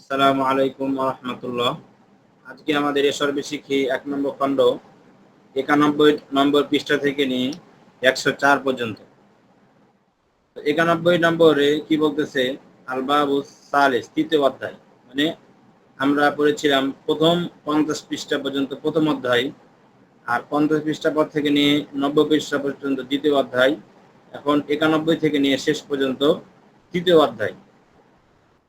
আসসালামু আলাইকুম রহমতুল্লাহ। আজকে আমাদের এসর্বে শিখি এক নম্বর খণ্ড, একানব্বই নম্বর পৃষ্ঠা থেকে নিয়ে একশো চার পর্যন্ত। একানব্বই নম্বরে কি বলতেছে? আলবাবু সালেস, তৃতীয় অধ্যায়। মানে আমরা পড়েছিলাম প্রথম পঞ্চাশ পৃষ্ঠা পর্যন্ত প্রথম অধ্যায়, আর পঞ্চাশ পৃষ্ঠা পর থেকে নিয়ে নব্বই পৃষ্ঠা পর্যন্ত দ্বিতীয় অধ্যায়। এখন একানব্বই থেকে নিয়ে শেষ পর্যন্ত তৃতীয় অধ্যায়।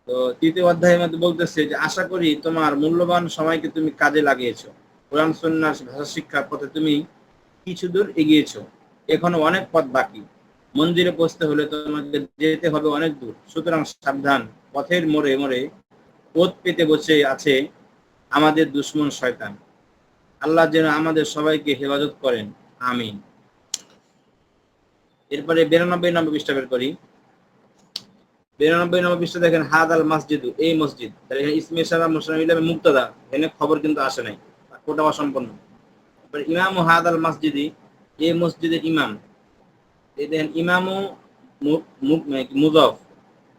তো তৃতীয় অধ্যায়ের মধ্যে বলতেছে যে, আশা করি তোমার মূল্যবান সময়কে তুমি কাজে লাগিয়েছো। কোরআন সন্ন্যাস ভাষা, শিক্ষার পথে তুমি কিছু দূর এগিয়েছো। এখনও অনেক পথ বাকি। মন্দিরে পৌঁছতে হলে তোমাকে যেতে হবে অনেক দূর। সুতরাং সাবধান। পথের মোড়ে মোড়ে পথ পেতে বসে আছে আমাদের দুশ্মন শয়তান। আল্লাহ যেন আমাদের সবাইকে হেফাজত করেন। আমিন। এরপরে বিরানব্বই নম্বর পৃষ্ঠা বের করি। বিরানব্বই নম্বর পৃষ্ঠা দেখেন হাদ আল মসজিদ, এই মসজিদ। তাহলে এখানে ইসমে সারা মুসলাম ইলামে মুক্তাদা, এখানে খবর কিন্তু আসে নাই। কোটা অসম্পন্ন। ইমাম হাদ আল মসজিদি, এই মসজিদের ইমাম। এই দেখেন, ইমামু মুজফ।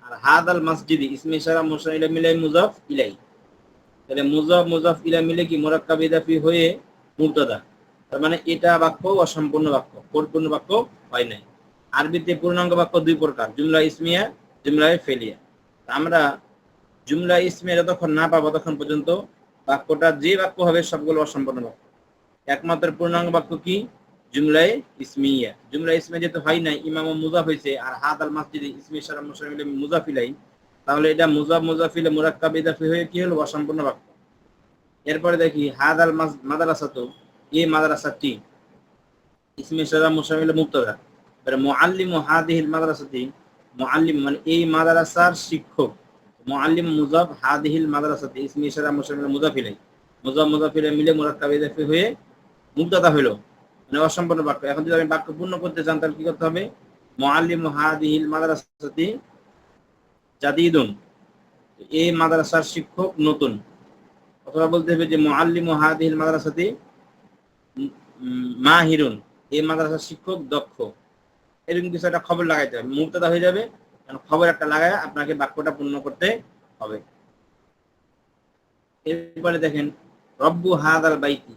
আর হাদ আল মসজিদি, ইসমে সারা মুসলাম ইলাম মিলাই মুজফ ইলাই। তাহলে মুজফ মুজফ ইলা মিলে কি মোরাক্কাব ইদাফি হয়ে মুক্তাদা তার মানে এটা বাক্য অসম্পূর্ণ বাক্য, পরিপূর্ণ বাক্য হয় নাই। আরবিতে পূর্ণাঙ্গ বাক্য দুই প্রকার, জুমলা ইসমিয়া জুমলায় ফেলিয়া। আমরা জুমলা ইসমিয়া যতক্ষণ না পাবো ততক্ষণ পর্যন্ত বাক্যটা যে বাক্য হবে সবগুলো অসম্পূর্ণ বাক্য। একমাত্র পূর্ণাঙ্গ বাক্য কি? জুমলায় ইসমিয়া। জুমলা ইসমিয়া যেহেতু হয় নাই, ইমাম মুজাফ হয়েছে, আর হাত আল মাসজিদ ইসমি সারা মুসলিম মুজাফিলাই, তাহলে এটা মুজাফ, মুজাফিলে মুরাক্কাব, ইদাফি হয়ে কি হলো? অসম্পূর্ণ বাক্য। এরপরে দেখি, হাদ আল মাদারাসা তো এই মাদারাসাটি ইসমি সারা মুসলিম মুক্তদা মুআল্লিমু হাদিহিল মাদ্রাসাতি মুআল্লিম মানে এই মাদ্রাসার শিক্ষক, মুআল্লিম মুজাফ হাদিহিল মাদ্রাসাতি ইসমি ইশারা মুসলিম মুজাফিলাই মুজাফ মুজাফিলে মিলে ইদাফি হয়ে মুক্তাদা হলো মানে অসম্পূর্ণ বাক্য। এখন যদি আমি বাক্য পূর্ণ করতে চান, তাহলে কি করতে হবে? মুআল্লিম হাদিহিল মাদ্রাসাতি জাদিদুন। এই মাদ্রাসার শিক্ষক নতুন। অথবা বলতে হবে যে মুআল্লিম হাদিহিল মাদ্রাসাতি মাহিরুন। এই মাদ্রাসার শিক্ষক দক্ষ। এরকম কিছু একটা খবর লাগাইতে হবে। মুক্তদা হয়ে যাবে খবর একটা লাগায় আপনাকে বাক্যটা পূর্ণ করতে হবে। এরপরে দেখেন, রব্বু হাদ আল বাইতি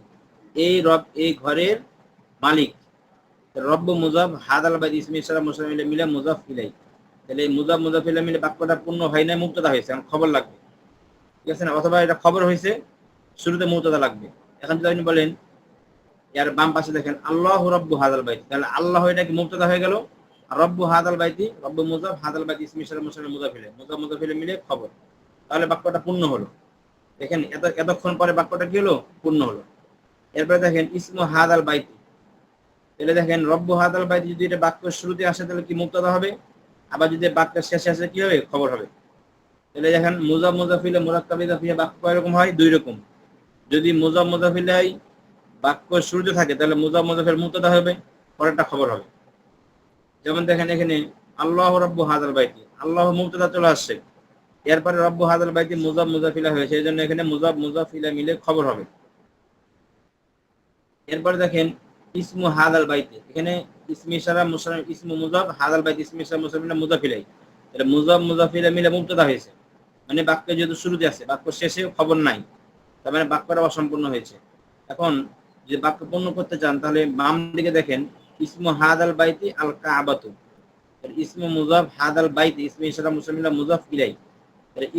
এই রব এই ঘরের মালিক। রব্বু মুজাফ হাদ আল বাইতি, ইসমি ইসলাম, মুসলাম মিলে মুজাফ ইলাই। তাহলে মুজাফ মুজাফ ইলাই মিলে বাক্যটা পূর্ণ হয় না মুক্তদা হয়েছে, এখন খবর লাগবে। ঠিক আছে না? অথবা এটা খবর হয়েছে, শুরুতে মুক্তদা লাগবে। এখন যদি আপনি বলেন এর বাম পাশে দেখেন, আল্লাহ রব্বু হাদাল বাইতি। তাহলে আল্লাহ এটা কি মুক্তদা হয়ে গেল? রব্বু হাদাল বাইতি, রব্বু মুজাফ, হাদাল বাইতি, ইসমি সালাম মুসলিম মুজাফিলে। মুজাফ, মুজাফিলে মিলে খবর। তাহলে বাক্যটা পূর্ণ হলো। দেখেন, এত, এতক্ষণ পরে বাক্যটা কি হলো? পূর্ণ হলো। এরপরে দেখেন, ইসমু হাদাল বাইতি। তাহলে দেখেন, রব্বু হাদাল বাইতি যদি এটা বাক্য শুরুতে আসে, তাহলে কি মুক্তদা হবে? আবার যদি বাক্যের শেষে আসে, কি হবে? খবর হবে। তাহলে দেখেন, মুজাফ, মুজাফিলে মুরাক্কাবিদা ফিয়া বাক্য এরকম হয়, দুই রকম। যদি মুজাফ, মুজাফিলে বাক্য সূর্য থাকে, তাহলে মুজাফ মুজাফের মুক্তদা হবে, পরেরটা খবর হবে। যেমন দেখেন এখানে, আল্লাহ রব্বু হাজার বাইতি, আল্লাহ মুক্তদা চলে আসছে। এরপরে রব্বু হাজার বাইতি মুজাফ মুজাফিলা হয়েছে এই জন্য এখানে মুজাফ মুজাফিলা মিলে খবর হবে। এরপরে দেখেন, ইসমু হাদাল বাইতি, এখানে ইসমি সারা মুসলিম ইসমু মুজাফ হাদাল বাইতি, ইসমি সারা মুসলিম মুজাফিলাই। এটা মুজাফ মুজাফিলা মিলে মুক্তদা হয়েছে। মানে বাক্য যেহেতু শুরুতে আছে, বাক্য শেষে খবর নাই, তার মানে বাক্যটা অসম্পূর্ণ হয়েছে। এখন যে বাক্য পূর্ণ করতে চান, তাহলে বাম দিকে দেখেন, ইসমু হাদ আল বাইতি আল কাবাতু। ইসমু মুজাফ হাদ আল বাইতি, ইসমু ইশারা মুসলিমিলা মুজাফ ইলাই।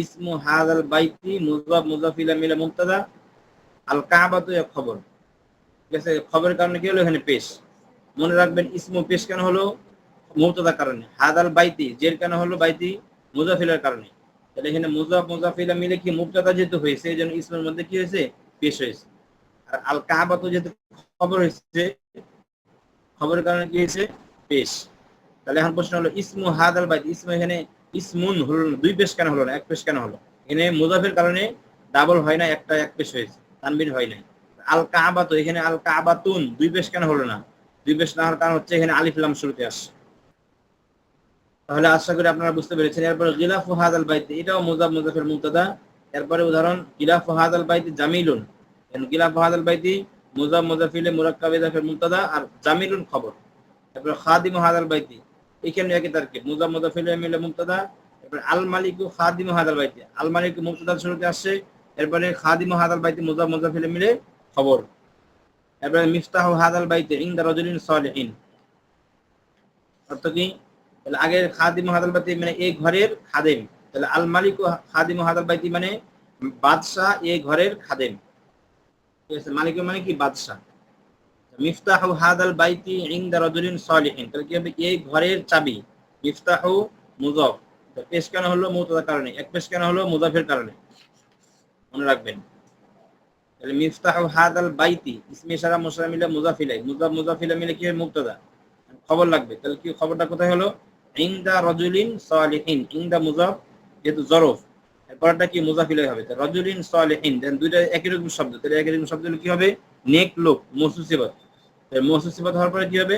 ইসমু হাদ আল বাইতি মুজাফ মুজাফ ইলা মিলা মুক্তাদা আল কাবাতু এক খবর। ঠিক আছে? খবরের কারণে কি হলো? এখানে পেশ। মনে রাখবেন, ইসমু পেশ কেন হলো? মুক্তাদার কারণে। হাদ আল বাইতি, জের কেন হলো বাইতি? মুজাফিলার কারণে। তাহলে এখানে মুজাফ মুজাফিলা মিলে কি মুক্তাদা যেহেতু হয়েছে, এই জন্য ইসমের মধ্যে কি হয়েছে? পেশ হয়েছে। আল যেহেতু খবর হয়েছে, খবরের কারণে কি হয়েছে? পেশ তাহলে এখন প্রশ্ন হলো, ইসমু হাদ আল বাইত, ইসমু এখানে ইসমুন দুই পেশ কেন হলো না, এক পেশ কেন হলো? এখানে মুজাফের কারণে ডাবল হয় না একটা এক পেশ হয়েছে, তানবির হয় নাই। আল তো এখানে আল কাবাতুন দুই পেশ কেন হলো না? দুই পেশ না হওয়ার কারণ হচ্ছে এখানে আলিফলাম শুরুতে আসছে। তাহলে আশা করি আপনারা বুঝতে পেরেছেন। এরপরে গিলাফু হাদ আল বাইত, এটাও মুজাফ, মুজাফের মুক্তাদা এরপরে উদাহরণ, গিলাফু হাদ আল বাইত জামিলুন। গিলাফ হাদাল বাইতি মুজাফ মুজাফিলে মুরাক্কাব ইজাফের মুক্তাদা আর জামিলুন খবর। তারপরে খাদিম হাদাল বাইতি এখানে একই তারকে মুজাফ মুজাফিলে মিলে মুক্তাদা এরপরে আল মালিক খাদিম হাদাল বাইতে আল মালিক মুক্তদার শুরুতে আসছে, এরপরে খাদিম হাদাল বাইতে মুজা মুজাফিলে মিলে খবর। এরপরে মিফতাহ হাদাল বাইতে ইন্দা রজুলিন সালিহিন। অর্থ কি? তাহলে আগের খাদিম হাদাল বাইতে মানে এই ঘরের খাদেম। তাহলে আল মালিক ও খাদিম হাদাল বাইতি মানে বাদশাহ এই ঘরের খাদেম। মালিক মানে কি বাদশাহ? মিফতাহু হাদাল বাইতি ইনদা রাজুলিন সালিহিন। তাহলে কি হবে? এই ঘরের চাবি, মিফতাহু মুজাফ। পেশ কেন হলো মুতাদার কারণে? এক পেশ কেন হলো মুজাফের কারণে? মনে রাখবেন। তাহলে মিফতাহু হাদাল বাইতি, ইসমে ইশারা মিলে মুজাফিলাই। মুজাফ, মুজাফিলা মিলে কি মুক্তদা। খবর লাগবে। তাহলে কি খবরটা কোথায় হলো? ইনদা রাজুলিন সালিহিন। ইনদা মুজাফ, যেহেতু জরফ। এরপরটা কি মুজাফিলাই হবে? রাজুলিন সালিহিন, দেন দুইটা একই রকম শব্দ, তাহলে একই রকম শব্দ কি হবে? নেক লোক, মসুসিবত। মসুসিবত হওয়ার পরে কি হবে?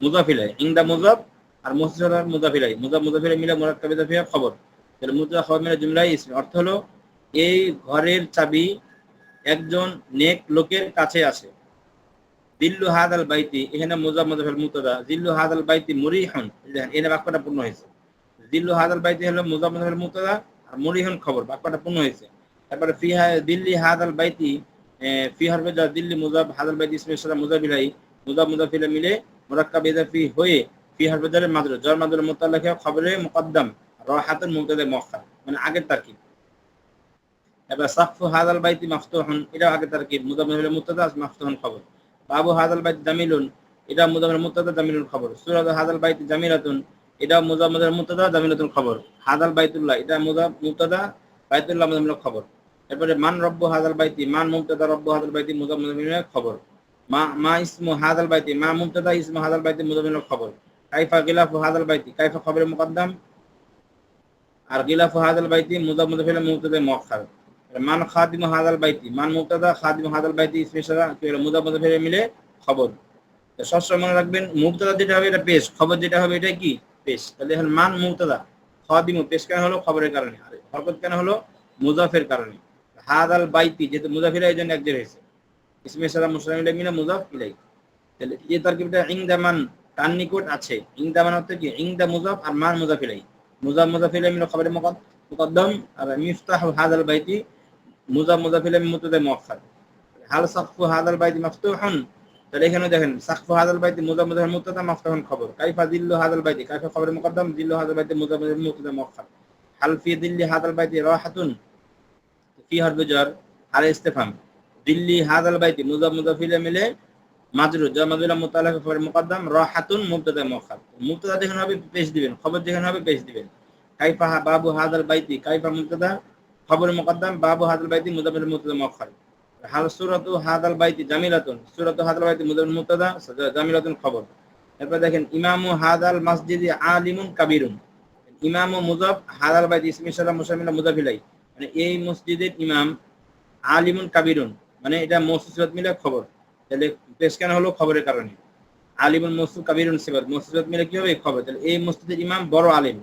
মুজাফিলাই ইনদা মুজাফ আর মসজিদ মুজাফিলাই। মুজাফ, মুজাফিলাই মিলে মুরাক্কাব ইজাফিয়া খবর। তাহলে মুজা খবর মিলে জুমলাই অর্থ হলো, এই ঘরের চাবি একজন নেক লোকের কাছে আছে দিল্লু হাদাল বাইতি, এখানে মুজা মুজাফিল মুতদা দিল্লু হাদাল বাইতি মুরিহন। দেখেন এখানে বাক্যটা পূর্ণ হয়েছে। দিল্লু হাদাল বাইতি হলো মুজা মুজাফিল মুতদা মুরিহন খবর, বাক্যটা পূর্ণ হয়েছে। তারপরে ফিহা, দিল্লি হাদাল বাইতি ফি হারবে দিল্লি মুজাব, হাদাল বাইতি ইসমে সারা মুজাবিলাই মুজাব মুজাফিলা মিলে মুরাক্কাব ইজাফি হয়ে ফি হারবে মাদুর জর মাদুর মুতাল্লাকে খবরে মুকদ্দম রাহাতুন মুবতাদা মুআখার মানে আগের তারকিব। এবার সাফু হাদাল বাইতি মাফতুহুন এটা আগের তারকিব, মুজাব মুজাফিলা মুতাদা মাফতুহুন খবর। বাবু হাদাল বাইতি জামিলুন এটা মুজামের মুতাদা জামিলুন খবর। সুরাদ হাদাল বাইতি জামিলাতুন এটা মুজাব মুজামের মুতাদা জামিলাতুন খবর। হাদাল বাইতুল্লাহ, এটা মুজাব মুতাদা বাইতুল্লাহ মুজামিল খবর। এরপরে মান রব্ব হাদাল বাইতি, মান মুমতাদা রব্ব হাদাল বাইতি মুজাব মুজামিল খবর। মা মা ইসমু বাইতি, মা মুমতাদা ইসমু বাইতি খবর। কাইফা গিলাফু বাইতি, কাইফা খবরের মুকদ্দম। আর গিলাফু বাইতি মুআখার মান বাইতি, মান হাদাল বাইতি মুজাফিল মিলে খবর। সবসময় মনে রাখবেন মুবতাদা যেটা হবে এটা পেশ খবর যেটা হবে এটা কি? পেশ। তাহলে এখন মান মুবতাদা। খাদিম পেশ কেন হলো? খবরের কারণে। আর হরকত কেন হলো? মুজাফের কারণে। হাদাল বাইতি, যেহেতু মুজাফির এই জন্য একজন হয়েছে। ইসমে সারা মুসলাম মিনা, মুজাফ ইলাই তাহলে এই তারকিবটা ইংদামান তার নিকট আছে। ইংদামান অর্থ কি? ইংদা মুজাফ আর মান মুজাফিলাই মুজাফ মুজাফিলাই মিনা খবরের মুকদ্দম। আর মিফতাহ হাদাল বাইতি, মুজাফ মুজাফিলাই মুতদা মুআখার হাল সাকফু হাদাল বাইতি মাফতুহুন। তাহলে এখানে দেখেন, সাকফু হাদাল বাইতি মুতদা খবর। কাইফা দিল্লু হাদাল বাইতি, কাইফা খবরের মুকদ্দম, দিল্লু হাদাল বাইতি মুজাফ মুজাফিল মুতদা মুআখার হাল ফি দিল্লি হাদাল বাইতি রাহাতুন ফি হরফ জার হাল ইস্তিফহাম দিল্লি হাদাল বাইতি মুজাফ মুজাফিলা মিলে মাজরুর যা রাহাতুন যেখানে হবে, পেশ দিবেন। খবর যেখানে হবে, পেশ দিবেন। কাইফা বাবু হাদাল বাইতি, কাইফা মুবতাদা খবর মুকদ্দম, বাবু হাদাল বাইতি মুজাফিল মুবতাদা মুআখার হাল সূরাতু হাদাল বাইতি জামিলাতুন, সূরাতু হাদাল বাইতি মুবতাদা, জামিলাতুন খবর। এরপর দেখেন, ইমামু হাদাল আলিমুন কাবিরুন। ইমামু মুজাফ হাদাল বাইতি মুজাফিলাই। মানে এই মসজিদের ইমাম আলিমুন কাবিরুন। মানে এটা মসজিদ মিলে খবর। তাহলে পেশ কেন হলো খবরের কারণে? আলিমুন মসজিদ কাবিরুন সিবাদ মসজিদ মিলে কি হবে? খবর। তাহলে এই মসজিদের ইমাম বড় আলিম।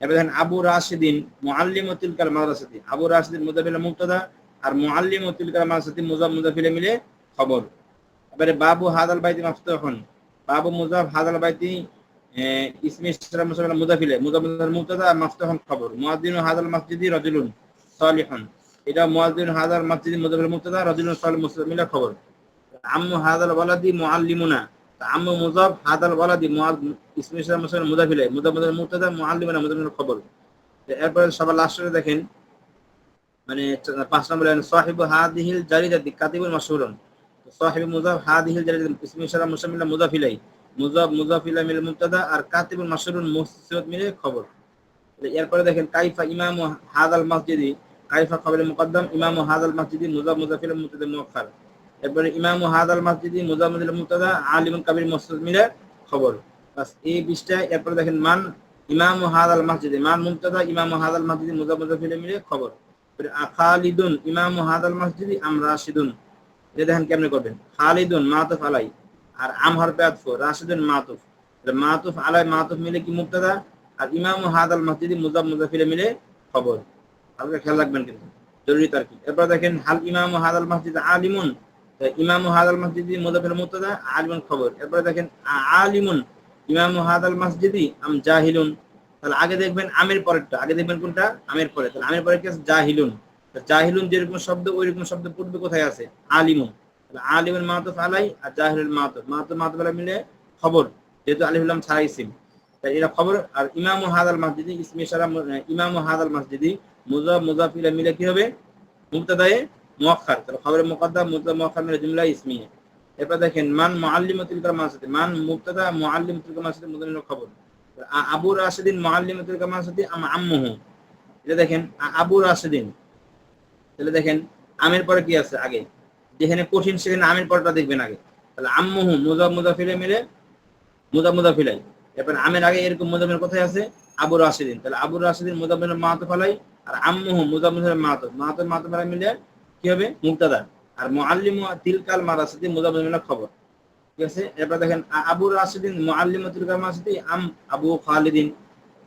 এবার দেখেন, আবু রাশিদিন মুআল্লিম তিলকাল মাদ্রাসাতি। আবু রাশিদিন মুজাফিল মুক্তদা আর মুআল্লিম তিলকাল মাদ্রাসাতি মুজাফ মুজাফিলে মিলে খবর। এবারে বাবু হাদাল বাইতি মাফতুহুন বাবু মুজাফ হাদাল বাইতি ইসমে ইসলাম মুসাফিল মুজাফিলে মাফতুহুন খবর। হাদাল মসজিদি রাজুলুন সালিহুন। এটা মুআদ্দিন হাদাল মসজিদি মুজাফিল মুক্তদা রাজুলুন সালিহ মুসলিম মিলে খবর। আম্মু হাদাল ওয়ালাদি মুআল্লিমুনা। আম্মু মুজাফ হাদাল ওয়ালাদি ইসমে ইসলাম মুসাফিল মুজাফিলে মুজাফ মুক্তদা মুআল্লিমুনা মুজাফিল খবর। এরপরে সবার লাস্টে দেখেন মানে পাঁচ নম্বর সাহিবু হাদিহিল জারিদাতি কাতিবুল মাশহুরুন। সাহিবু মুজাফ হাদিহিল জারিদাতি, ইসমে ইসলাম মুসাফিল মুজাফিলাই মুজাফ মুজাফিলা মিল মুবতাদা আর কাতিবুল মাশহুরুন মুসিরত মিলে খবর। এরপরে দেখেন, কাইফা ইমাম হাদাল মসজিদি, কাইফা খবরের মুকদ্দম ইমাম হাদাল মসজিদি, মুজাফ মুজাফিল মুবতাদা মুআখার এরপরে ইমাম হাদাল মসজিদি, মুজাফ মুজাফিল মুবতাদা আলিমুল কাবির মুসিরত মিলে খবর। বাস এই বিশটায় এরপরে দেখেন, মান ইমাম হাদাল মসজিদি, মান মুবতাদা, ইমাম হাদাল মসজিদি, মুজাফ মুজাফিল মিলে খবর। খালিদুন, ইমাম হাদাল আম রাশিদুন। এটা দেখেন কেমনে করবেন? খালিদুন, মাতুফ আলাই। আর রাশিদুন, মাতুফ। মাতুফ আলাই, মাতুফ মিলে কি মুবতাদা? আর ইমাম হাদাল মসজিদি, মুজাব মুজাফিলে মিলে খবর। হালকা খেয়াল রাখবেন কিন্তু। জরুরি তার কি? এরপর দেখেন, হাল ইমাম হাদাল মসজিদ আলিমুন। ইমাম হাদাল মসজিদি, মুজাফিল মুবতাদা, আলিমুন খবর। এরপর দেখেন আলিমুন, ইমাম হাদাল মসজিদি, আম জাহিলুন। তাহলে আগে দেখবেন আমের পরেরটা, আগে দেখবেন কোনটা? আমের পরে। তাহলে আমের পরে কি আছে? জাহিলুন। জাহিলুন যেরকম শব্দ ওই রকম শব্দ পূর্বে কোথায় আছে? আলিমুন। তাহলে আলিমুল মাহাতফ আলাই আর জাহিলুল মাহাতফ মাহাতফ মাহাতফ মিলে খবর, যেহেতু আলিফুল্লাম ছাড়াই সিম। তাই এরা খবর, আর ইমাম হাদাল মসজিদি, ইসমি সারা ইমাম হাদাল মসজিদি, মুজা মুজাফিলা মিলে কি হবে? মুক্তাদায়ে মুআক্খার তাহলে খবরের মুকদ্দাম মুক্তাদা মুআক্খার মিলে জুমলা ইসমিয়া। এরপর দেখেন, মান মুআল্লিমাতুল সাথে মান মুক্তাদা মুআল্লিমাতুল সাথে মুদানিল খবর। আবু রাশিদিন মুআল্লিমাতুল কামাল সাথে আম আম্মুহু। এটা দেখেন আবু রাশিদিন। তাহলে দেখেন, আমের পরে কি আছে আগে? যেখানে কঠিন, সেখানে আমের পরটা দেখবেন আগে। তাহলে আম্মুহু, মুজা মুজাফিলে মিলে, মুজা মুজাফিলাই এরপর আমের আগে এরকম মুজামিল কোথায় আছে? আবু রাশিদিন। তাহলে আবু রাশিদিন মুজামিল মাহাতো ফালাই, আর আম্মুহু মুজামিল মাহাতো। মাহাতো মাহাতো ফালাই মিলে কি হবে? মুক্তাদা। আর মুআল্লিম তিলকাল মারাসাদি মুজামিল খবর। আছে এরপর দেখেন আবু রাশিদিন, মুআল্লিম তিলকাল আম আবু খালিদিন।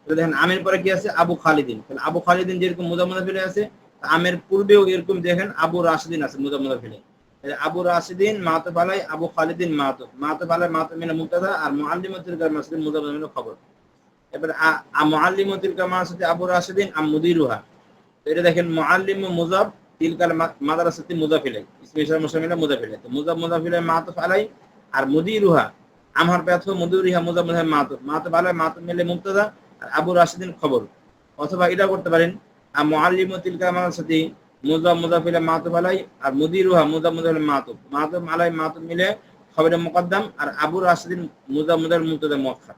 দেখেন, আমের পরে কি আছে? আবু খালিদিন। তাহলে আবু খালিদিন যেরকম ফিলে আছে আমের পূর্বেও এরকম দেখেন আবু রাশিদিন আছে ফিলে। আবু রাশিদিন আবু খালিদিন আর মুআল্লিম তিলকাল মারাসাদি মুজামিল খবর। কামাসাতি আবু রাশিদিন, আম মুদিরুহা। এটা দেখেন, মুআল্লিম মুজাব, তিলকাল মাদ্রাসাতি মুজাফিলাই ইসমিশাল মুসামিলা মুজাফিলাই তো মুজাব মুজাফিলাই মাতুফ আলাই আর মুদিরুহা, আমার ব্যথ মুদিরুহা মুজাব মুজাফিলাই মাতুফ মাতুফ আলাই মাতুফ মিলে মুক্তাদা আর আবু রাশিদিন খবর। অথবা এটা করতে পারেন, আর মুআল্লিম তিলকাল মাদ্রাসাতি মুজাব মুজাফিলাই মাতুফ আলাই আর মুদিরুহা মুজাব মুজাফিলাই মাতুফ মাতুফ আলাই মাতুফ মিলে খবরে মুকদ্দাম, আর আবু রাশিদিন মুজাব মুজাফিল মুক্তাদা মুআক্খার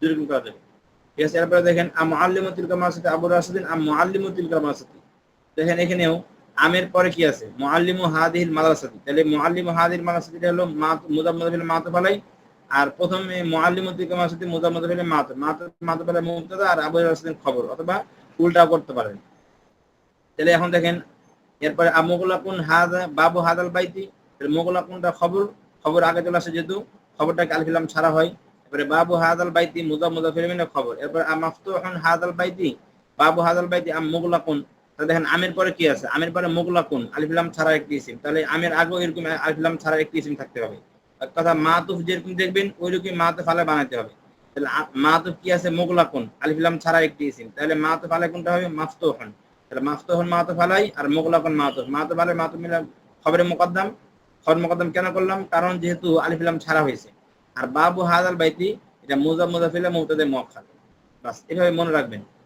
দুরকম করা যাবে। ঠিক আছে, এরপরে দেখেন আম মুআল্লিমুল কামাসাতি আবু রাশিদিন আম মুআল্লিমুল কামাসাতি দেখেন এখানেও আমের পরে কি আছে? মুআল্লিমু হাদিহিল মাদ্রাসাতি। তাহলে মুআল্লিমু হাদিহিল মাদ্রাসাতি হলো মুজাম্মাদিল মাতুব আলাই আর প্রথমে মুআল্লিমুল কামাসাতি মুজাম্মাদিল মাতুব মাতুব মাতুব আলাই মুবতাদা আর আবু রাশিদিন খবর, অথবা উল্টাও করতে পারেন। তাহলে এখন দেখেন, এরপরে আমগুলাকুন হাদা বাবু হাদাল বাইতি। মোগলাকুনটা খবর খবর আগে চলে আসে যেহেতু, খবরটাকে আলফিলাম ছাড়া হয়। এরপরে বাবু হাদাল বাইতি মুজা মুজাফির খবর। এরপর মাফতুহুন হাদাল বাইতি, বাবু হাদাল বাইতি, আম মুগলাকুন তাহলে দেখেন, আমের পরে কি আছে? আমের পরে মুগলাকুন আলিফিলাম ছাড়া একটি ইসিম। তাহলে আমের আগেও এরকম আলিফিলাম ছাড়া একটি ইসিম থাকতে হবে। কথা মাতুফ যেরকম দেখবেন ওই রকম মাতুফ আলে বানাতে হবে। তাহলে মাতুফ কি আছে? মুগলাকুন আলিফিলাম ছাড়া একটি ইসিম। তাহলে মাতুফ আলে কোনটা হবে? মাফতুহুন। তাহলে মাফতুহুন মাতুফ আলাই আর মুগলাকুন মাতুফ মাতুফ আলে মাতুফ মিলে খবরে মোকদ্দম। খবর মুকদ্দাম কেন করলাম? কারণ যেহেতু আলিফিলাম ছাড়া হয়েছে। আর বাবু হাদাল বাইতি, এটা মুজা মুজাফিলা মুতাদে মুআক্খার বাস, এভাবে মনে রাখবেন।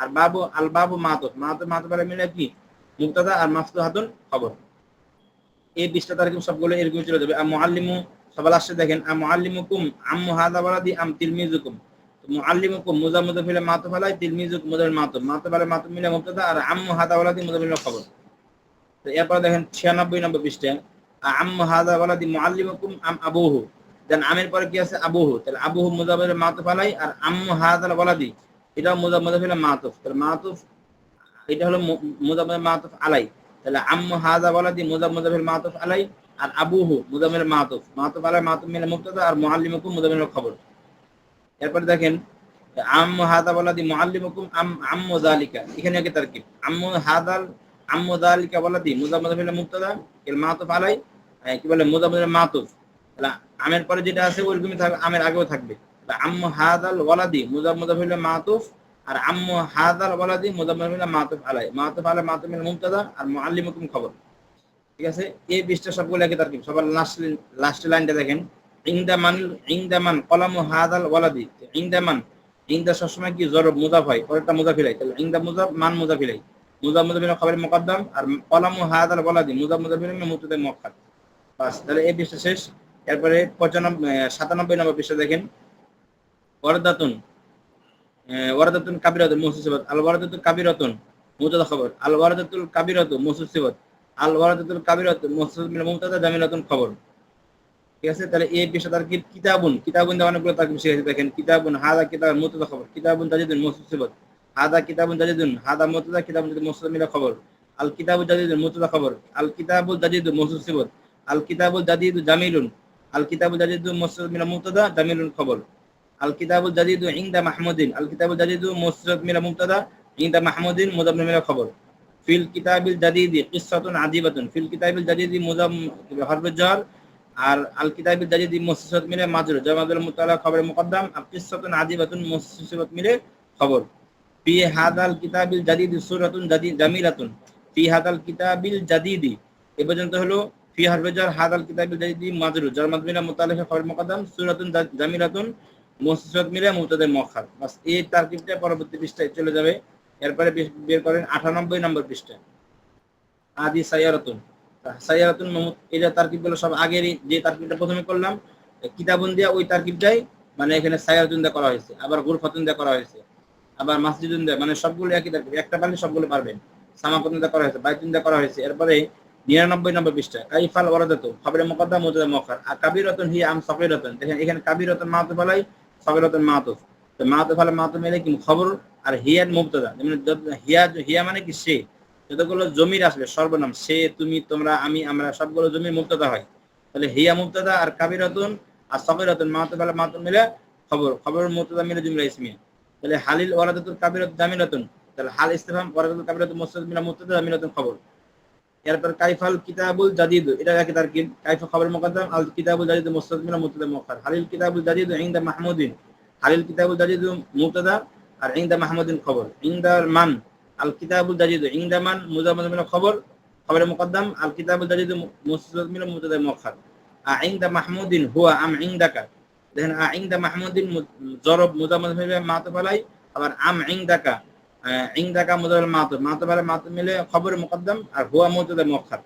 আর বাবু, আল বাবু মাতুফ মাতুফ আলাই মিলে কি? মুক্তাদা আর মাফতুহাতুন খবর। এই বিশটা তারিখ সবগুলো এরকম চলে যাবে। আর মুআল্লিমু সবাল আসছে দেখেন, আর মুআল্লিমুকুম আম্মু হাদা ওয়ালাদি আম তিলমিজুকুম মুআল্লিমুকুম মুজা মুজাফিলে মাতুফ আলাই তিলমিজুক মুজামিল মাতুফ মাতুফ আলাই মাতুফ মিলে মুক্তাদা আর আম্মু হাদা ওয়ালাদি মুজামিল খবর। তো এরপর দেখেন ছিয়ানব্বই নম্বর পৃষ্ঠা। আম্মু হাদা ওয়ালাদি মুআল্লিমুকুম, আম আবুহু। দেন আমের পরে কি আছে? আবুহু। তাহলে আবুহু মুজাফিলে মাতুফ আলাই আর আম্মু হাদাল ওয়ালাদি এটাও মুজা মুজাফিলে মাতুফ। তাহলে মাতুফ, এটা হলো মুজামিল মাতুফ আলাই। তাহলে আম্মু হাদা ওয়ালাদি মুজা মুজাফিল মাতুফ আলাই, আর আবুহু মুজামিল মাতুফ। মাতুফ আলাই, মাতুফ মিলে মুবতাদা আর মুআল্লিমুকুম মুজামিল খবর। এরপর দেখেন, আম্মু হাদা ওয়ালাদি মুআল্লিমুকুম আম, আম্মু যালিকা। এখানে কি তারকিব। আম্মু হাদাল আম্মু যালিকা ওয়ালাদি মুজা মুজাফিল মুবতাদা এর মাতুফ আলাই কি বলে মুজা মুজাফিল মাতুফ। তাহলে আমের পরে যেটা আছে ওইরকমই থাকবে আমের আগেও থাকবে। আম্মু হাদাল ওয়ালাদি, মুজা মুজাফিল মাতুফ, আর আম্মু হাদাল ওয়ালাদি, মুজা মুজাফিল মাতুফ আলাই। মাতুফ আলাই মাতুফ মিলে মুবতাদা আর মুআল্লিমুকুম খবর। ঠিক আছে? এই বিশটা সবগুলো একই তারকিব। সবার লাস্ট লাস্ট লাইনটা দেখেন। কলামু হাদাল ওয়ালাদি। সবসময় কি জরব মুজাফ হয়। পরেরটা মুজাফিলাই তাহলে ইংদা মুজাফ, মান মুজাফিলাই মুজাফ মুজাফিল খবরের মুকদ্দম আর কলামু হাদাল ওয়ালাদি। মুজাফ মুজাফিল মুবতাদা মুআক্খার বাস, তাহলে এই পৃষ্ঠা শেষ। এরপরে পঁচানব্বই সাতানব্বই নম্বর পৃষ্ঠা দেখেন। ওয়ারদাতুন ওয়ারদাতুন কাবিরাতুন মুসিবত আল ওয়ারদাতুল কাবিরাতুন মুতাদা খবর আল ওয়ারদাতুল কাবিরাতু মুসিবত আল ওয়ারদাতুল কাবিরাতু মুসিবত মুতাদা জামিলাতুন খবর। ঠিক আছে? তাহলে এই কিতাবুন? কিতাবুন অনেকগুলো দেখেন, কিতাবুন হাদা কিতাব মুতাদা খবর, কিতাবুন তাজিদুন মুসিবত হাদা কিতাবুন জাদিদুন হাদা মুতদা কিতাবুন জাদিদ মুসলিম মিলা খবর। আল কিতাবুল জাদিদুন মুতদা খবর আল কিতাবুল জাদিদু সিবত আল কিতাবুল জাদিদু জামিলুন আল কিতাবুল জাদিদু মিলা মুতদা জামিলুন খবর। আল কিতাবুল জাদিদু ইনদা মাহমুদিন। আল কিতাবুল জাদিদু মুসলিম মিলা মুতদা ইনদা মাহমুদিন মুজাম্মিল মিলা খবর। ফিল কিতাবিল জাদিদি কিসাতুন আদিবাতুন ফিল কিতাবিল জাদিদি মুজাম হরফে জার আর আল কিতাবিল জাদিদি মুসিসত মিলে মাজরুর জামাদুল মুতালা খবর মুকদ্দাম, আর কিসাতুন আদিবাতুন মুসিসত মিলে খবর। ফি হাদাল কিতাবিল জাদিদি সূরাতুন জাদি জামিলাতুন। ফি হাদাল কিতাবিল জাদিদি এ পর্যন্ত হলো ফি জার হাদাল কিতাবিল জাদিদি মাজরুর। জামাদ মিলে মুতালা খবর মুকদ্দাম, সূরাতুন জামিলাতুন। মুসিসত মিলে মুতাদে মুখার বাস এই তারকিবটা পরবর্তী পৃষ্ঠায় চলে যাবে। এরপরে বের করেন আটানব্বই নম্বর পৃষ্ঠা। আদি সাইয়ারতুন। সাইয়ারতুন এটা তারকিবগুলো সব আগের যে তারকিবটা প্রথমে করলাম কিতাবুন দিয়া ওই তারকিবটাই মানে এখানে সাইয়ারতুন দিয়ে করা হয়েছে, আবার গুরফাতুন দিয়ে করা হয়েছে, আবার মাসজিদুন দিয়ে মানে সবগুলো একই তারকিব, একটা পারলে সবগুলো পারবেন। সামাকুন দিয়ে করা হয়েছে বাইতুন দিয়ে করা হয়েছে। এরপরে নিরানব্বই নম্বর পৃষ্ঠা, কাইফাল ওরাদাত খবরে মোকদ্দম মুজাদ মখার আর কাবিরতন হি আম সফিরতন দেখেন এখানে কাবিরতন মাহাতো বলাই সফিরতন মাহাতো তো মাহাতো ফলে মাহাতো মেলে কি খবর? আর হিয়ার মুক্তদা যেমন হিয়া হিয়া মানে কি সে? যতগুলো জমির আসবে সর্বনাম সে, তুমি, তোমরা, আমি, আমরা সবগুলো জমির মুক্তদা হয়। তাহলে হিয়া মুক্তদা আর কাবিরতুন আর সকিরতুন মাহাতো ফলে মাহাতো মিলে খবর। খবর মুক্তদা মিলে জুমলা ইসমিয়া। তাহলে হালিল ওয়ারাদাতুল কাবিরত জামিনাতুন তাহলে হাল ইস্তেফাম ওয়ারাদাতুল কাবিরত মুস্তাদ মিলা জামিনাতুন খবর। এরপর কাইফাল কিতাবুল জাদিদ, এটা কি তার কি? কাইফা খবর মুকদ্দাম, আল কিতাবুল জাদিদ মুস্তাদ মিলা মুক্তদা মুখার। হালিল কিতাবুল জাদিদ ইনদা মাহমুদিন। হালিল কিতাবুল জাদিদ মুক্তদা আর ইংদা মাহমুদিন খবর। ইংদার মান, আল কিতাবুল দাজিদ ইংদা মান মুজাম্মদ মিল খবর খবরে মুকদ্দাম, আল কিতাবুল দাজিদ মুসলিদ মিল মুতাদা মুখার। আ ইংদা মাহমুদিন হুয়া আম ইংদাকা দেখেন, আ ইংদা মাহমুদিন জরব মুজাম্মদ মিলে মাতো ফলাই আবার আম ইংদাকা ইংদাকা মুজাল মাতো মাতো ফলে মাতো মিলে খবরে মুকদ্দাম আর হুয়া মুতাদা মুখার।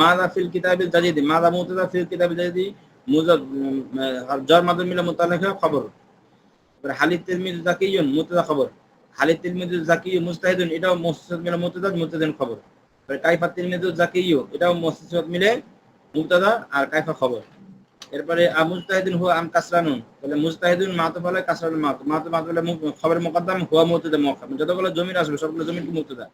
মাদা ফিল কিতাবিল জাদিদ মাদা মুতাদা ফিল কিতাবিল জাদিদ মুজাদ জর মাদুর মিলে মুতালাকা খবর। হালিদ তিলমিজ জাকিয়ুন মুতদা খবর। হালিদ তিলমিজ জাকিয়ু মুস্তাহিদুন, এটাও মুস্তাদ মিলে মুতদা মুতদান খবর। কাইফা তিলমিজ জাকিয়ু, এটাও মুস্তাদ মিলে মুতদা আর কাইফা খবর। এরপরে মুস্তাহিদুন হুয়া আম কাসরানুন। তাহলে মুস্তাহিদুন মাতো বলে কাসরানুন মাতো মাতো মাতো বলে খবর মুকদ্দাম, হুয়া মুতদা মুখাম যতগুলো জমির আসবে, সবগুলো জমির কি মুতদা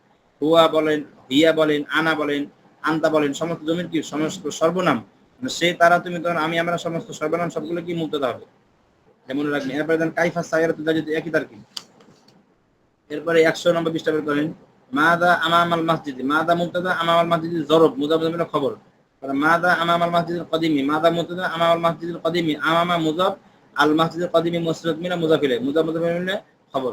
হুয়া বলেন, হিয়া বলেন, আনা বলেন, আন্তা বলেন, সমস্ত জমির কি সমস্ত সর্বনাম? সে, তারা, তুমি, তখন আমি, আমরা সমস্ত সর্বনাম, সবগুলো কি মুতদা হবে? মনে রাখবেন। এরপরে দেন, কাইফা সাইয়ারাত দাজিদ একই তারকি এরপরে 100 নম্বর পৃষ্ঠা বের করেন, মাদা আমামাল মসজিদ। মাদা মুবতাদা আমামাল মসজিদ জরব মুজাব খবর। মাদা আমামাল মসজিদ কদিমি মাদা মুবতাদা আমামাল মসজিদ কদিমি, আমামা মুজাব আল মসজিদ কদিমি মুসরাদ মিনা মুজাফিলে। মুজাফ মিলে খবর।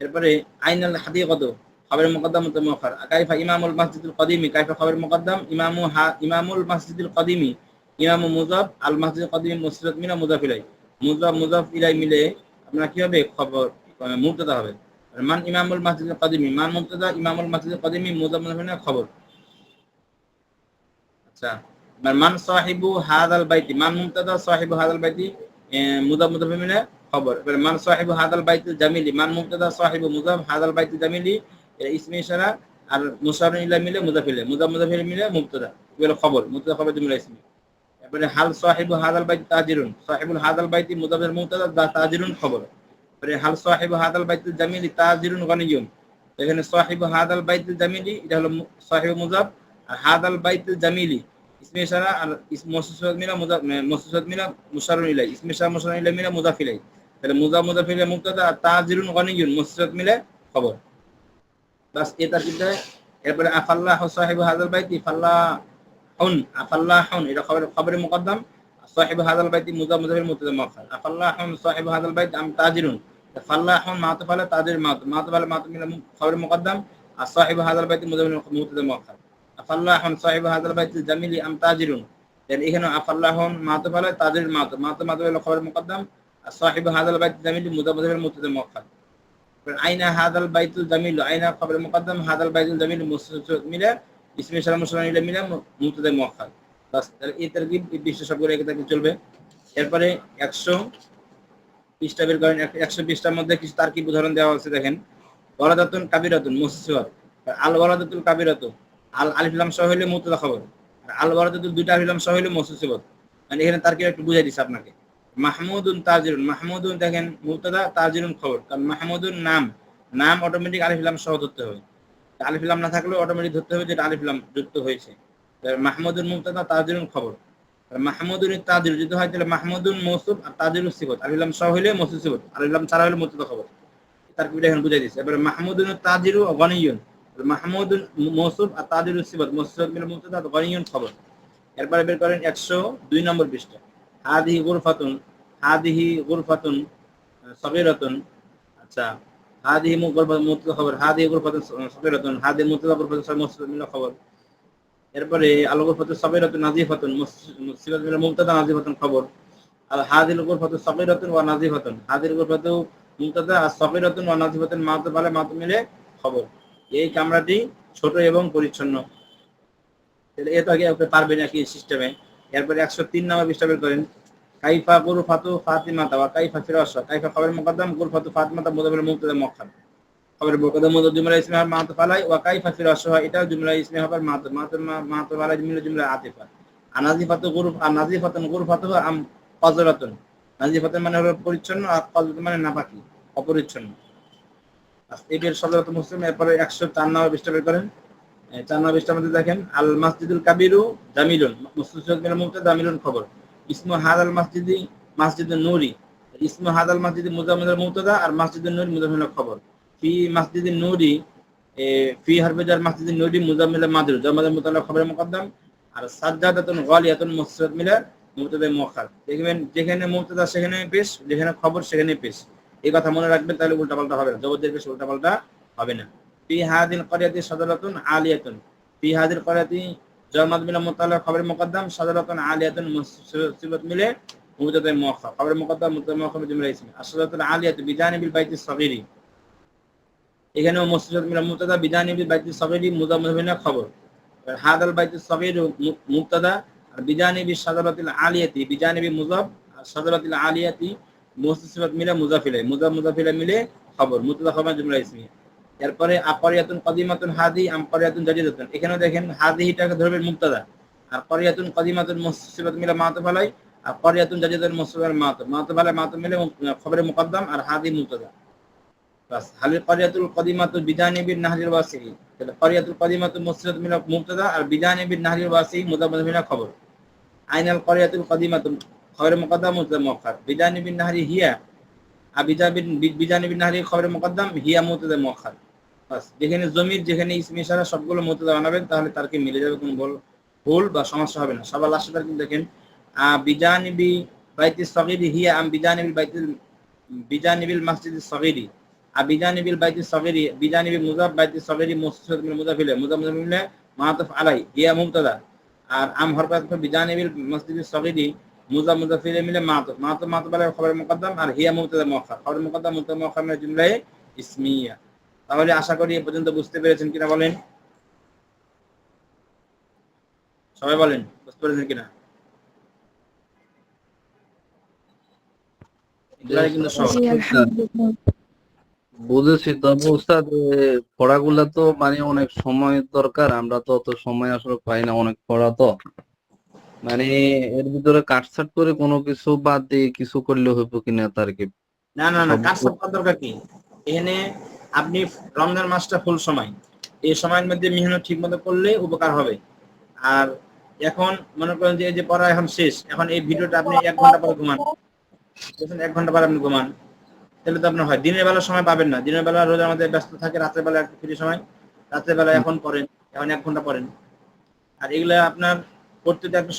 এরপরে আইনাল হাদিকত খবরের মুকদ্দাম মুতামুখার। কাইফা ইমামুল মসজিদুল কদিমি, কাইফা খবরের মুকদ্দাম, ইমামু ইমামুল মসজিদুল কদিমি, ইমামু মুজাব আল মসজিদ কদিমি মুসরাদ মিনা মুজাফিলাই মুজাফ মুজাফ ইলাই মিলে আপনার কি হবে? খবর মুবতাদা হবে। মান ইমামুল মাসজিদ কাদিমি, মান মুবতাদা ইমামুল মাসজিদ কাদিমি, মুজাফ মুজাফ খবর। আচ্ছা মান সাহিবু হাদাল বাইতি মান মুবতাদা সাহিবু হাদাল বাইতি মুজাফ মুজাফ মিলে খবর মান সাহিবু হাদাল বাইতি জামিলি হাল এখানে হাদাল বাইতি জামিলি, এটা হলো সাহিবু মুজাফ আর হাদাল বাইতি জামিলি। ইসমে ইশারা আর মুসাদ মিলা মুজাফ মুসাদ মিলা মুশারুন ইলাই ইসমে ইশারা মুশারুন ইলাই মিলা মুজাফ ইলাই তাহলে মুজাফ মুজাফ ইলাই মুবতাদা আর তাজিরুন গনিয়ুন মুসাদ মিলে খবর। বাস এই তারকিবটা এরপরে আফাল্লাহ সাহিবু হাদাল বাইতি ফাল্লাহ হুন আফাল্লাহ হুন এটা খবর খবরের মুকদ্দম। সাহিবু হাদাল বাইতি মুজা মুজাফির মুতদা মুখার আফাল্লাহ হুন সাহিবু হাদাল বাইত আম তাজিরুন। ফাল্লাহ হুন মাতুফ আলা তাজির মাত মাতুফ আলা মাতুফ মিলা খবরের মুকদ্দম। আর সাহিবু হাদাল বাইতি মুজাফির মুতদা মুখার আফাল্লাহ হুন সাহিবু হাদাল জামিলি আম তাজিরুন। দেন এখানে আফাল্লাহ হুন মাতুফ আলা তাজির মাত। মাতুফ মাতুফ আলা খবরের মুকদ্দম, আর সাহিবু বাইতি জামিলি মুতদা মুখার আইনা বাইতুল জামিল, আইনা খবরের মুকদ্দম বাইতুল জামিল মুসলিম মিলে ইসমে সালাম মুসলাম মিলে মুখার বাস এই তারকিব এই বিশ্ব সবগুলো একে তাকে চলবে। এরপরে একশো পৃষ্ঠা বের করেন একশো পৃষ্ঠার মধ্যে কিছু তার্কিব উদাহরণ দেওয়া আছে দেখেন। ওয়ালাদাতুন কাবিরাতুন মুসিসিবাত আল ওয়ালাদাতুল কাবিরাতু। আল আলিফলাম সহ হইলে মুতদা খবর। আর আল ওয়ালাদাতুল দুইটা আলিফলাম সহ হইলে মুসিসিবাত মানে এখানে তার্কিব একটু বুঝাই দিচ্ছে আপনাকে। মাহমুদুন তাজিরুন। মাহমুদুন দেখেন মুবতাদা তাজিরুন খবর। কারণ মাহমুদুন নাম। নাম অটোমেটিক আলিফ লাম সহ ধরতে হবে। আলিফ লাম না থাকলেও অটোমেটিক ধরতে হবে যেটা আলিফ লাম যুক্ত হয়েছে। মাহমুদুন মুবতাদা তাজিরুন খবর। মাহমুদুন তাজির যদি হয় তাহলে মাহমুদুন মৌসুফ আর তাজিরুল সিবত। আলিফ লাম সহ হইলে মৌসুফ সিবত। আলিফ লাম ছাড়া হলে মুবতাদা খবর। তার কি এখন বুঝাই দিচ্ছে এবারে মাহমুদুন তাজিরু গনিয়ুন মাহমুদুন মৌসুফ আর মৌসুফ মিলে গনিয়ুন খবর। এরপরে বের করেন একশো দুই নম্বর পৃষ্ঠা। হাদিহি গুরফাতুন হাদিহি গুরফাতুন, সগীরাতুন আচ্ছা হাদিহি মুগরফাতুন মুতলা খবর, হাদিহি গুরফাতুন হাদিহি মুতলা গুরফাতুন মুসলিম খবর। এরপরে আলো গুরফাতুন, সগীরাতুন, নাজিফাতুন মুসলিম মিলে মুবতাদা নাজিফাতুন খবর। আর হাদিল গুরফাতুন, সগীরাতুন ওয়া নাজিফাতুন। হাদিল গুরফাতু মুবতাদা আর সগীরাতুন ওয়া নাজিফাতুন মাতু বলে মিলে খবর। এই কামরাটি ছোট এবং পরিচ্ছন্ন। এটা আগে আপনি পারবেন একই সিস্টেমে এরপরে একশো তিন নম্বর পৃষ্ঠা বের করেন। কাইফা গুরু ফাতু ফাতিমা তাওয়া, কাইফা ফিরাসা কাইফা খবর মুকদ্দম গুরু ফাতু ফাতিমা তা মুদাবিল মুবতাদা মুআক্খার খবর মুকদ্দম মুদাব জুমলা ইসমে হার মাতু ফালাই ওয়া কাইফা ফিরাসা এটা জুমলা ইসমে হার মাতু মাতু মাতু ফালাই জুমলা জুমলা আতিফা। আনাজিফাতু গুরু আনাজিফাতুন গুরু ফাতু আম কজরাতুন নাজিফাতুন মানে হলো পরিচ্ছন্ন আর কজরাতুন মানে নাপাকি, অপরিচ্ছন্ন। এটির সদরত মুসলিম, এরপরে একশো চার করেন। চার মধ্যে দেখেন, আল মাসজিদুল কাবিরু জামিলুন মুসলিম মুক্তা জামিলুন খবর। ইসমু হাদাল মসজিদি মসজিদ নূরি, ইসমু মুজামিল মুতদা আর মসজিদ নূরি মুজামিল খবর। ফি মসজিদ নূরি ফি হারবেজার মসজিদ নূরি মুজামিল মাদুর জামাদাল মুতালা খবর মুকদ্দম। আর সাজ্জাদাতুন গালিয়াতুন মুসরাত মিলা মুবতাদা মুআখার দেখবেন যেখানে মুবতাদা সেখানে পেশ, যেখানে খবর সেখানে পেশ। এই কথা মনে রাখবেন, তাহলে উল্টাপাল্টা হবে না। জবরদের পেশ উল্টাপাল্টা হবে না। ফি করিয়াতি সদরাতুন আলিয়াতুন। ফি করিয়াতি জমাত মিলা মুতালা খবর মুকদ্দম সদরাতুন আলিয়াতুন মুসিবত মিলে মুবতাদা মুআখার জুমলা ইসমি বাইতি সগীরি। এখানেও মুসিবত বিজানিবিল বাইতি খবর। বাইতি সগীর মুবতাদা আর বিজানিবি সাদরাতিল আলিয়াতি বিজানিবি মুজাব সাদরাতিল আলিয়াতি মুসিবত মিলে মুজাফিলে মুজাব মুজাফিলে মিলে খবর মুবতাদা খবর জুমলা ইসমি। এরপরে আকরিয়াতুন কদিমাতুন হাদি আম করিয়াতুন জাদিদাতুন এখানেও দেখেন ধরবেন মুক্তাদা আর করিয়াতুন কদিমাতুন মুসিবত মিলে মাতু ফালাই আর করিয়াতুন মাতু মিলে খবরে মুকদ্দম আর হাদি মুক্তাদা বাস হালিল করিয়াতুল কদিমাতু বিজানিবিন নাহরিল ওয়াসিলি তাহলে করিয়াতুল কদিমাতু মুসিবত মিলে মুক্তাদা আর বিজানিবিন নাহরিল ওয়াসি মুদাব্বাদ মিলে খবর। আইনাল করিয়াতুল কদিমাতু খবরে মুকদ্দম মুতদা মুআখার বিজানিবিন নাহরি হিয়া। আর বিজানিবিন বিজানিবিন নাহরি খবরে মুকদ্দম হিয়া মুতদা মুআখার বাস, যেখানে জমির, যেখানে ইসমে ইশারা সবগুলো মুতদা বানাবেন, তাহলে তার কি মিলে যাবে কোনো বল ভুল বা সমস্যা হবে না। সবার লাস্টে তার কিন্তু দেখেন বিজানিবি বাইতি সগীরি হিয়া আম বিজানিবিল বাইতিল বিজানিবিল মসজিদ সগীরি। আ বিজানিবিল বাইতি সগীরি বিজানিবি মুজাব বাইতি সগীরি মুসতাদ মিল মুজাফিলে মুজাব মুজাফিলে মাতাফ আলাই, হিয়া মুবতাদা আর আম হরফাত বিজানিবিল মসজিদ সগীরি। মুজাব মুজাফিলে মিলে মাতাফ মাতাফ মাতাফ আলাই খবর মুকদ্দম আর হিয়া মুবতাদা মুআখার খবর মুকদ্দম মুবতাদা মুআখার মানে জুমলায়ে ইসমিয়া। তাহলে আশা করি এ পর্যন্ত বুঝতে পেরেছেন কিনা বলেন? সবাই বলেন বুঝতে পেরেছেন কিনা? বুঝেছি তবে উস্তাদ পড়াগুলা তো মানে অনেক সময় দরকার আমরা তো অত সময় আসলে পাই না অনেক পড়া তো। মানে এর ভিতরে কাটছাট করে কোনো কিছু বাদ দিয়ে কিছু করলে হইব কিনা তার কি? না না না কাজ করার দরকার কি? এখানে আপনি রমজান মাসটা ফুল সময়। এই সময়ের মধ্যে মেহনত ঠিক মতো করলে উপকার হবে। আর এখন মনে করেন যে এই যে পড়া এখন শেষ এখন এই ভিডিওটা আপনি এক ঘণ্টা পরে ঘুমান। এক ঘণ্টা পরে আপনি ঘুমান। তাহলে তো আপনার হয়। দিনের বেলা সময় পাবেন না। দিনের বেলা রোজ আমাদের ব্যস্ত থাকে রাতের বেলা একটু ফ্রি সময়। রাতের বেলা এখন পড়েন এখন এক ঘণ্টা পড়েন। আর এগুলা আপনার করতে তো একটু